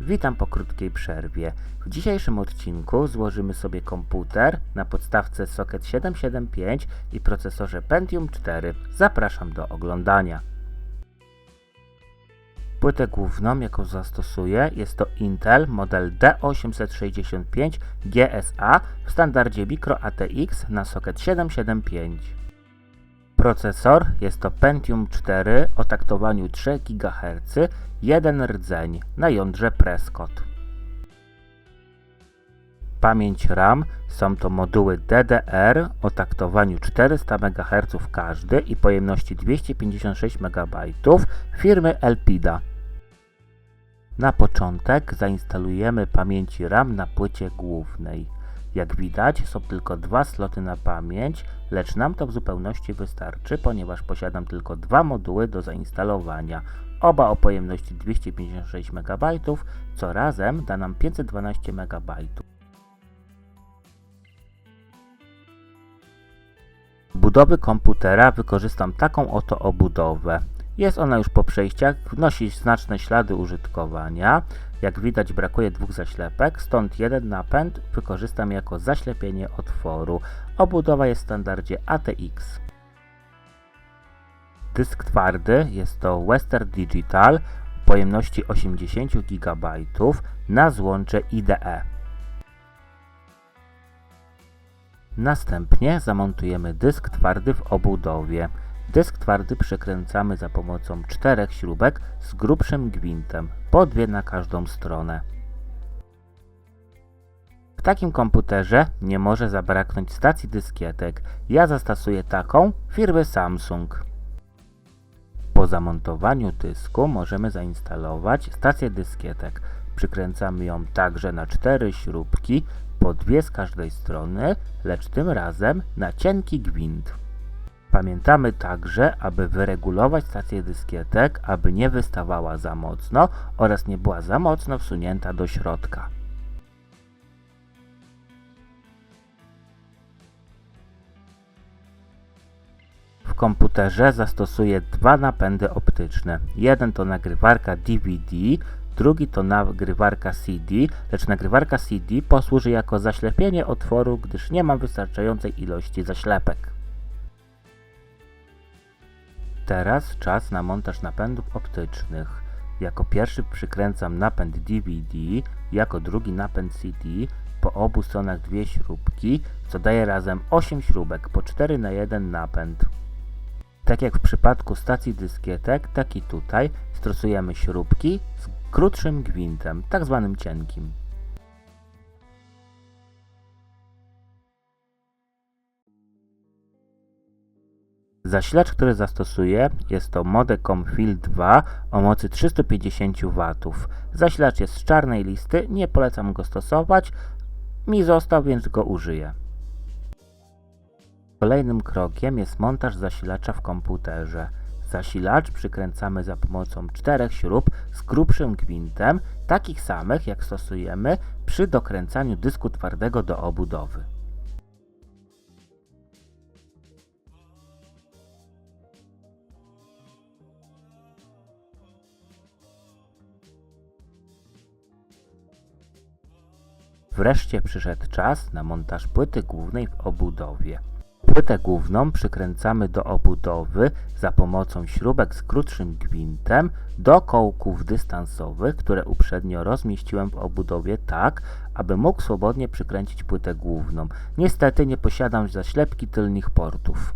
Witam po krótkiej przerwie. W dzisiejszym odcinku złożymy sobie komputer na podstawce Socket 775 i procesorze Pentium 4. Zapraszam do oglądania. Płytę główną, jaką zastosuję, jest to Intel model D865 GSA w standardzie Micro ATX na socket 775. Procesor jest to Pentium 4 o taktowaniu 3 GHz, jeden rdzeń na jądrze Prescott. Pamięć RAM są to moduły DDR o taktowaniu 400 MHz każdy i pojemności 256 MB firmy Elpida. Na początek zainstalujemy pamięci RAM na płycie głównej. Jak widać są tylko dwa sloty na pamięć, lecz nam to w zupełności wystarczy, ponieważ posiadam tylko dwa moduły do zainstalowania. Oba o pojemności 256 MB, co razem da nam 512 MB. budowy komputera wykorzystam taką oto obudowę. Jest ona już po przejściach, nosi znaczne ślady użytkowania. Jak widać brakuje dwóch zaślepek, stąd jeden napęd wykorzystam jako zaślepienie otworu. Obudowa jest w standardzie ATX. Dysk twardy jest to Western Digital pojemności 80 GB na złącze IDE. Następnie zamontujemy dysk twardy w obudowie. Dysk twardy przykręcamy za pomocą czterech śrubek z grubszym gwintem, po dwie na każdą stronę. W takim komputerze nie może zabraknąć stacji dyskietek. Ja zastosuję taką firmy Samsung. Po zamontowaniu dysku możemy zainstalować stację dyskietek. Przykręcamy ją także na cztery śrubki, po dwie z każdej strony, lecz tym razem na cienki gwint. Pamiętamy także, aby wyregulować stację dyskietek, aby nie wystawała za mocno oraz nie była za mocno wsunięta do środka. W komputerze zastosuję dwa napędy optyczne. Jeden to nagrywarka DVD, drugi to nagrywarka CD, lecz nagrywarka CD posłuży jako zaślepienie otworu, gdyż nie mam wystarczającej ilości zaślepek. Teraz czas na montaż napędów optycznych. Jako pierwszy przykręcam napęd DVD, jako drugi napęd CD, po obu stronach dwie śrubki, co daje razem 8 śrubek, po 4 na jeden napęd. Tak jak w przypadku stacji dyskietek, tak i tutaj stosujemy śrubki z krótszym gwintem, tak zwanym cienkim. Zasilacz, który zastosuję jest to Modecom Field 2 o mocy 350 W. Zasilacz jest z czarnej listy, nie polecam go stosować, mi został, więc go użyję. Kolejnym krokiem jest montaż zasilacza w komputerze. Zasilacz przykręcamy za pomocą czterech śrub z grubszym gwintem, takich samych jak stosujemy przy dokręcaniu dysku twardego do obudowy. Wreszcie przyszedł czas na montaż płyty głównej w obudowie. Płytę główną przykręcamy do obudowy za pomocą śrubek z krótszym gwintem do kołków dystansowych, które uprzednio rozmieściłem w obudowie tak, aby mógł swobodnie przykręcić płytę główną. Niestety nie posiadam zaślepki tylnych portów.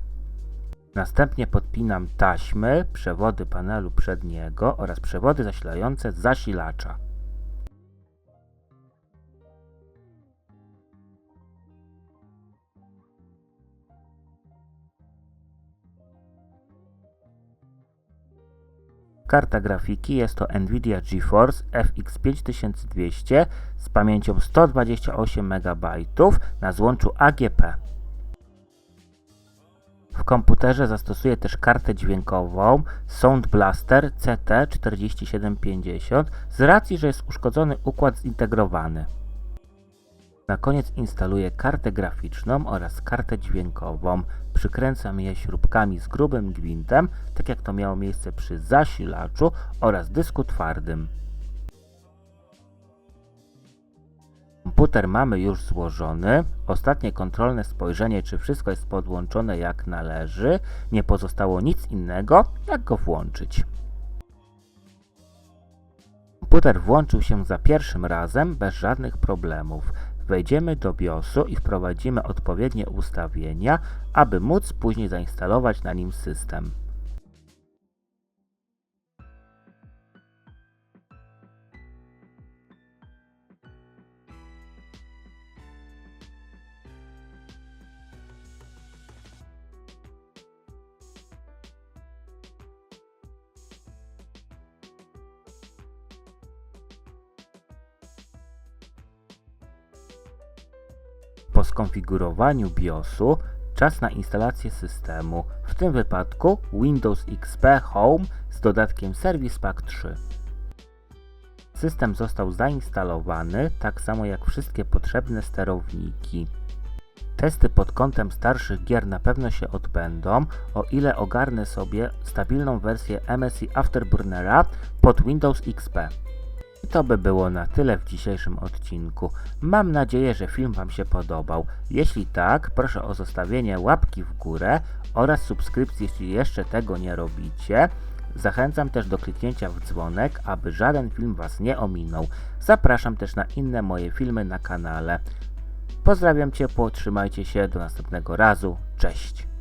Następnie podpinam taśmy, przewody panelu przedniego oraz przewody zasilające zasilacza. Karta grafiki jest to Nvidia GeForce FX 5200 z pamięcią 128 MB na złączu AGP. W komputerze zastosuję też kartę dźwiękową Sound Blaster CT4750 z racji, że jest uszkodzony układ zintegrowany. Na koniec instaluję kartę graficzną oraz kartę dźwiękową. Przykręcam je śrubkami z grubym gwintem, tak jak to miało miejsce przy zasilaczu oraz dysku twardym. Komputer mamy już złożony. Ostatnie kontrolne spojrzenie, czy wszystko jest podłączone jak należy. Nie pozostało nic innego, jak go włączyć. Komputer włączył się za pierwszym razem bez żadnych problemów. Wejdziemy do BIOSu i wprowadzimy odpowiednie ustawienia, aby móc później zainstalować na nim system. Po skonfigurowaniu BIOSu czas na instalację systemu, w tym wypadku Windows XP Home z dodatkiem Service Pack 3. System został zainstalowany, tak samo jak wszystkie potrzebne sterowniki. Testy pod kątem starszych gier na pewno się odbędą, o ile ogarnę sobie stabilną wersję MSI Afterburnera pod Windows XP. I to by było na tyle w dzisiejszym odcinku. Mam nadzieję, że film Wam się podobał. Jeśli tak, proszę o zostawienie łapki w górę oraz subskrypcji, jeśli jeszcze tego nie robicie. Zachęcam też do kliknięcia w dzwonek, aby żaden film Was nie ominął. Zapraszam też na inne moje filmy na kanale. Pozdrawiam ciepło, trzymajcie się, do następnego razu, cześć!